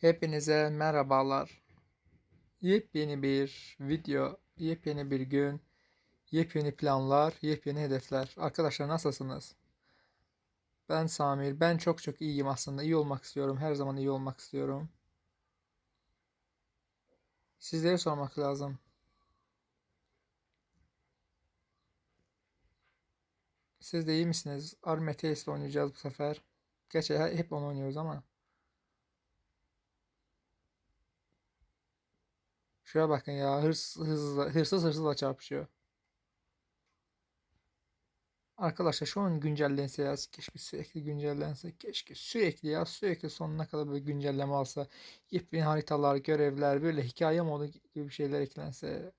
Hepinize merhabalar. Yepyeni bir video, yepyeni bir gün, yepyeni planlar, yepyeni hedefler. Arkadaşlar nasılsınız? Ben Samir. Ben çok çok iyiyim aslında. İyi olmak istiyorum. Her zaman iyi olmak istiyorum. Sizlere sormak lazım. Siz de iyi misiniz? Army Test oynayacağız bu sefer. Gerçi hep onu oynuyoruz ama. Şuraya bakın ya. Hırs, hırsızla, hırsız hırsızla çarpışıyor. Arkadaşlar şu an güncellense ya. Keşke sürekli güncellense. Keşke sürekli ya. Sürekli sonuna kadar böyle güncelleme alsa. Yepyeni haritalar, görevler, böyle hikaye modu gibi şeyler eklense.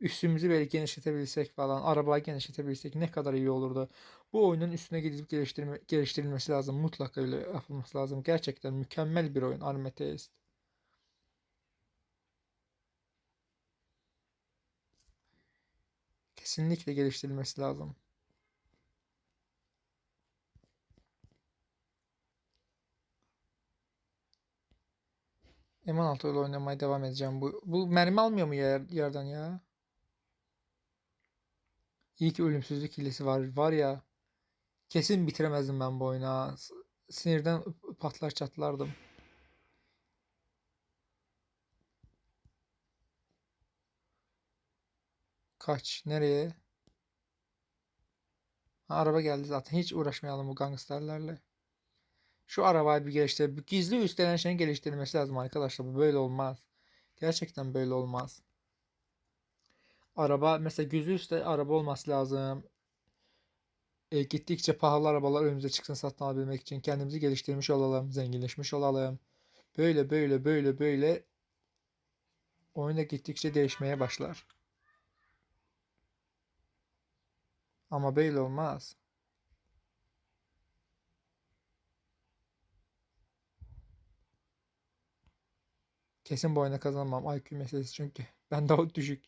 Üstümüzü böyle genişletebilsek falan. Arabayı genişletebilsek ne kadar iyi olurdu. Bu oyunun üstüne gidip geliştirme, geliştirilmesi lazım. Mutlaka öyle yapılması lazım. Gerçekten mükemmel bir oyun Army. Kesinlikle geliştirilmesi lazım. M16 ile oynamaya devam edeceğim. Bu, bu mermi almıyor mu yer, yerden ya? İyi ki ölümsüzlük hilesi var. Var ya kesin bitiremezdim ben bu. S- Sinirden patlar çatlardım. Kaç? Nereye? Ha, araba geldi zaten. Hiç uğraşmayalım bu gangsterlerle. Şu arabayı bir geliştir. Gizli üstlenen şeyin geliştirilmesi lazım arkadaşlar. Bu böyle olmaz. Gerçekten böyle olmaz. Araba mesela gizli üstte araba olması lazım. E, gittikçe pahalı arabalar önümüze çıksın satın alabilmek için kendimizi geliştirmiş olalım, zenginleşmiş olalım. Böyle böyle böyle böyle oyunda gittikçe değişmeye başlar. Ama böyle olmaz. Kesin bu oyuna kazanmam IQ meselesi çünkü. Ben daha düşük.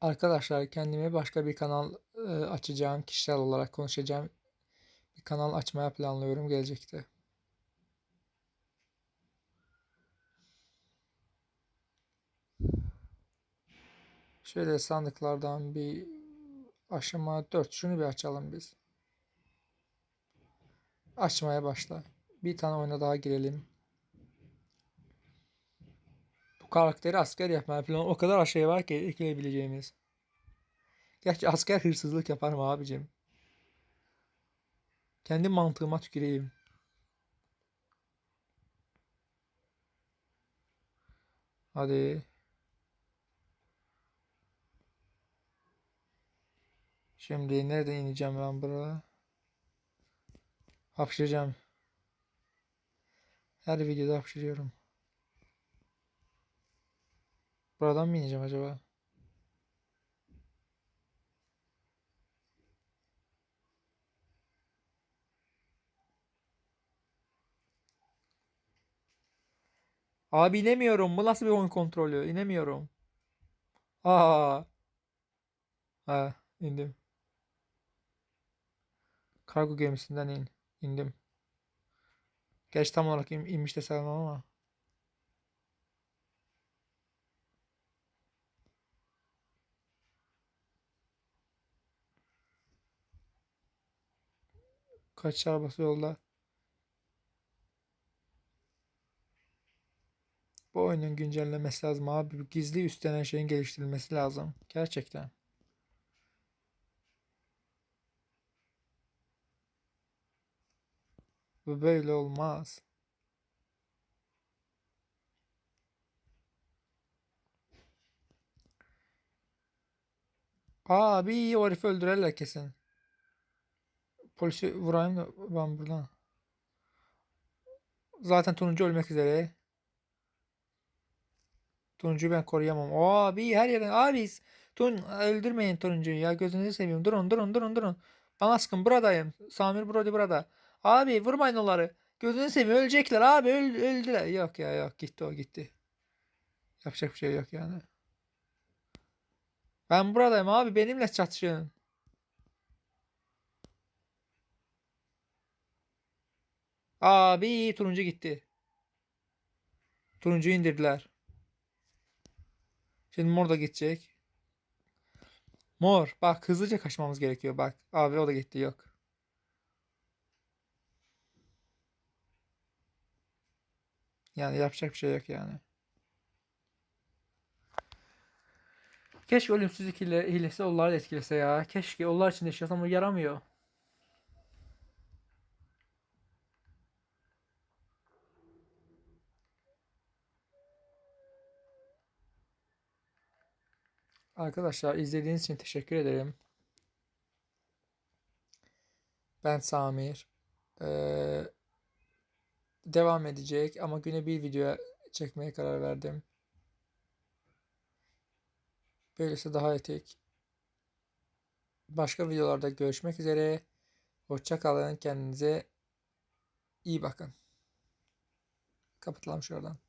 Arkadaşlar kendime başka bir kanal e, açacağım. Kişisel olarak konuşacağım. Bir kanal açmaya planlıyorum gelecekte. Şöyle sandıklardan bir aşama 4. Şunu bir açalım biz. Açmaya başla. Bir tane oyuna daha girelim. Bu karakteri asker yapmaya falan o kadar şey var ki ekleyebileceğimiz. Gerçi asker hırsızlık yapar mı abicim? Kendi mantığıma tüküreyim. Hadi. Şimdi nereden ineceğim ben buraya? Hapşıracağım. Her videoda hapşırıyorum. Buradan mı ineceğim acaba? Abi inemiyorum. Bu nasıl bir oyun kontrolü? İnemiyorum. Aa. Ha, indim. Kargo gemisinden in. İndim. Gerçi tam olarak in, inmiş de sayılmam ama. Kaç arabası yolda. Bu oyunun güncellemesi lazım abi. Gizli üstlenen şeyin geliştirilmesi lazım. Gerçekten. Bu böyle olmaz. Abi o herifi öldürürler kesin. Polisi vurayım da ben buradan. Zaten turuncu ölmek üzere. Turuncuyu ben koruyamam. Abi her yerden abi Tun öldürmeyin turuncuyu ya gözünüzü seveyim. Durun durun durun durun. Bana sıkın buradayım. Samir Brody burada. Abi vurmayın onları. Gözünü seveyim ölecekler abi öl öldüler. Yok ya yok gitti o gitti. Yapacak bir şey yok yani. Ben buradayım abi benimle çatışın. Abi turuncu gitti. Turuncu indirdiler. Şimdi mor da gidecek. Mor bak hızlıca kaçmamız gerekiyor bak. Abi o da gitti yok. Yani yapacak bir şey yok yani. Keşke ölümsüzlük hile, hilesi onları da etkilese ya. Keşke onlar için yaşasam ama yaramıyor. Arkadaşlar izlediğiniz için teşekkür ederim. Ben Samir. Ee, devam edecek ama güne bir video çekmeye karar verdim. Böylesi daha etik. Başka videolarda görüşmek üzere. Hoşça kalın. Kendinize iyi bakın. Kapatalım şuradan.